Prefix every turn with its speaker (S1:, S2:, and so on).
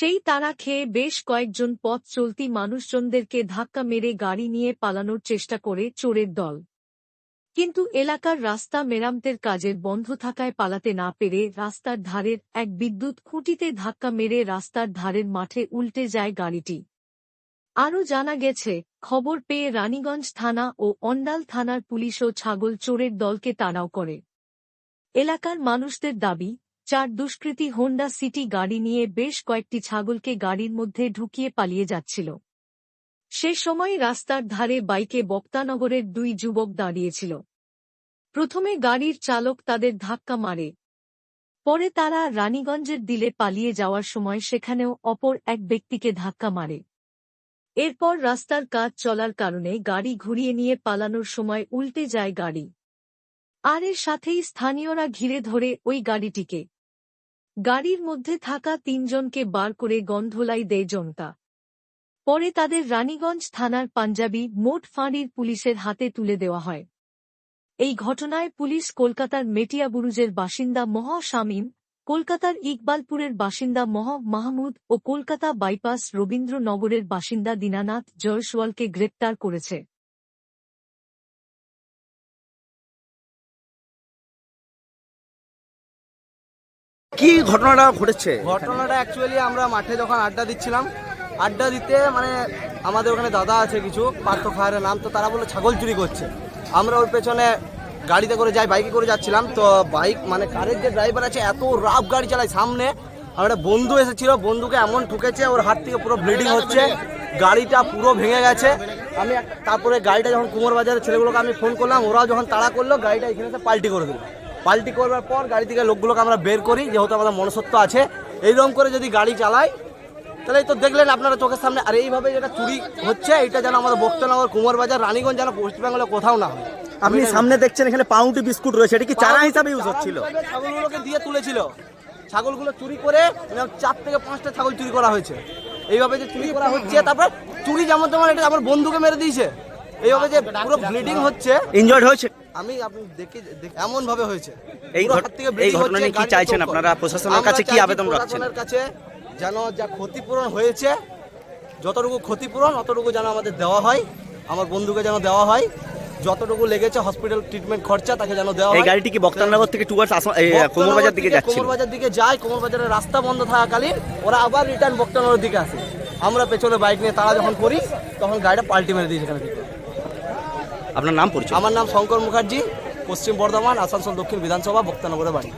S1: সেই তাড়া খেয়ে বেশ কয়েকজন পথ চলতি মানুষজনদেরকে ধাক্কা মেরে গাড়ি নিয়ে পালানোর চেষ্টা করে চোরের দল। কিন্তু এলাকার রাস্তা মেরামতের কাজের বন্ধ থাকায় পালাতে না পেরে রাস্তার ধারের এক বিদ্যুৎ খুঁটিতে ধাক্কা মেরে রাস্তার ধারের মাঠে উল্টে যায় গাড়িটি। আরও জানা গেছে, খবর পেয়ে রানীগঞ্জ থানা ও অন্ডাল থানার পুলিশও ছাগল চোরের দলকে তাড়াও করে। এলাকার মানুষদের দাবি চার দুষ্কৃতী হোন্ডা সিটি গাড়ি নিয়ে বেশ কয়েকটি ছাগলকে গাড়ির মধ্যে ঢুকিয়ে পালিয়ে যাচ্ছিল। সে সময় রাস্তার ধারে বাইকে বক্তানগরের দুই যুবক দাঁড়িয়েছিল। প্রথমে গাড়ির চালক তাদের ধাক্কা মারে। পরে তারা রানীগঞ্জের দিলে পালিয়ে যাওয়ার সময় সেখানেও অপর এক ব্যক্তিকে ধাক্কা মারে। এরপর রাস্তার কাজ চলার কারণে গাড়ি ঘুরিয়ে নিয়ে পালানোর সময় উল্টে যায় গাড়ি। আর এর সাথেই স্থানীয়রা ঘিরে ধরে ওই গাড়িটিকে। গাড়ির মধ্যে থাকা তিনজনকে বার করে গন্ধলাই দেয় জনতা। পরে তাদের রানীগঞ্জ থানার পাঞ্জাবি, মোট ফাঁড়ির পুলিশের হাতে তুলে দেওয়া হয়। এই ঘটনায় পুলিশ কলকাতার মেটিয়াবুরুজের বাসিন্দা মহ শামীম, কলকাতার ইকবালপুরের বাসিন্দা মহ মাহমুদ ও কলকাতা বাইপাস রবীন্দ্রনগরের বাসিন্দা দীনানাথ জয়সওয়ালকে গ্রেপ্তার করেছে।
S2: কি ঘটনাটা ঘটেছে?
S3: ঘটনাটা অ্যাকচুয়ালি আমরা মাঠে যখন আড্ডা দিচ্ছিলাম, আড্ডা দিতে মানে আমাদের ওখানে দাদা আছে কিছু, পার্থ খায়ারের নাম, তো তারা বলল ছাগল চুরি করছে। আমরা ওর পেছনে গাড়িতে করে যাই বাইকে করে যাচ্ছিলাম, তো বাইক মানে কারের যে ড্রাইভার আছে, এত রাফ গাড়ি চালায় সামনে। আমার একটা বন্ধু এসেছিল, বন্ধুকে এমন ঠুকেছে, ওর হাত থেকে পুরো ব্লিডিং হচ্ছে, গাড়িটা পুরো ভেঙে গেছে। আমি তারপরে গাড়িটা যখন কুমোর বাজারের ছেলেগুলোকে আমি ফোন করলাম, ওরাও যখন তাড়া করল, গাড়িটা এখানে পাল্টি করে দিল। পাল্টি করবার পর গাড়ি থেকে লোকগুলোকে আমরা বের করি যেহেতু আমাদের মনসত্ব আছে। এইরকম করে যদি গাড়ি চালাই তাহলে এই তো দেখলেন আপনারা চোখের সামনে আর এইভাবে যেটা চুরি হচ্ছে এটা যেন আমাদের বক্তনগর কুমার বাজার রানীগঞ্জ যেন বেঙ্গলে কোথাও না হয়।
S2: আপনি সামনে দেখছেন এখানে পাউন্টি বিস্কুট রয়েছে এটা কি চারা হিসাবে ইউজ হচ্ছিল?
S3: ছাগলগুলোকে দিয়ে তুলেছিল। ছাগলগুলো চুরি করে এরকম চার থেকে পাঁচটা ছাগল চুরি করা হয়েছে। এইভাবে যে চুরি করা হচ্ছে তারপর চুরি যেমন তেমন এটা আমার বন্ধুকে মেরে দিয়েছে। এইভাবে যে পুরো ব্লিডিং হচ্ছে।
S2: ইনজয়েড হয়েছে।
S3: আমি আপনি দেখে এমন ভাবে হয়েছে।
S2: এই এই ঘটনা নিয়ে কি চাইছেন আপনারা? প্রশাসনের কাছে কি আবেদন রাখছেন?
S3: প্রশাসনের কাছে যেন যা ক্ষতিপূরণ হয়েছে যতটুকু ক্ষতিপূরণ অতটুকু যেন আমাদের দেওয়া হয় আমার বন্ধুকে যেন দেওয়া হয় যতটুকু লেগেছে হসপিটাল ট্রিটমেন্ট খরচা তাকে যেন দেওয়া
S2: এই
S3: হয়।
S2: গাড়িটি কি বক্তানগর থেকে টুয়ার্স কোমর বাজার দিকে যাচ্ছিল
S3: কোমর বাজার দিকে যায় কোমর বাজারের রাস্তা বন্ধ থাকাকালীন ওরা আবার রিটার্ন বক্তানগরের দিকে আসে। আমরা পেছনে বাইক নিয়ে তারা যখন করি তখন গাড়িটা পাল্টি মেরে দিয়েছে এখানে থেকে।
S2: আপনার নাম পরিচয়?
S3: আমার নাম শঙ্কর মুখার্জি পশ্চিম বর্ধমান আসানসোল দক্ষিণ বিধানসভা বক্তানগরের বাড়ি।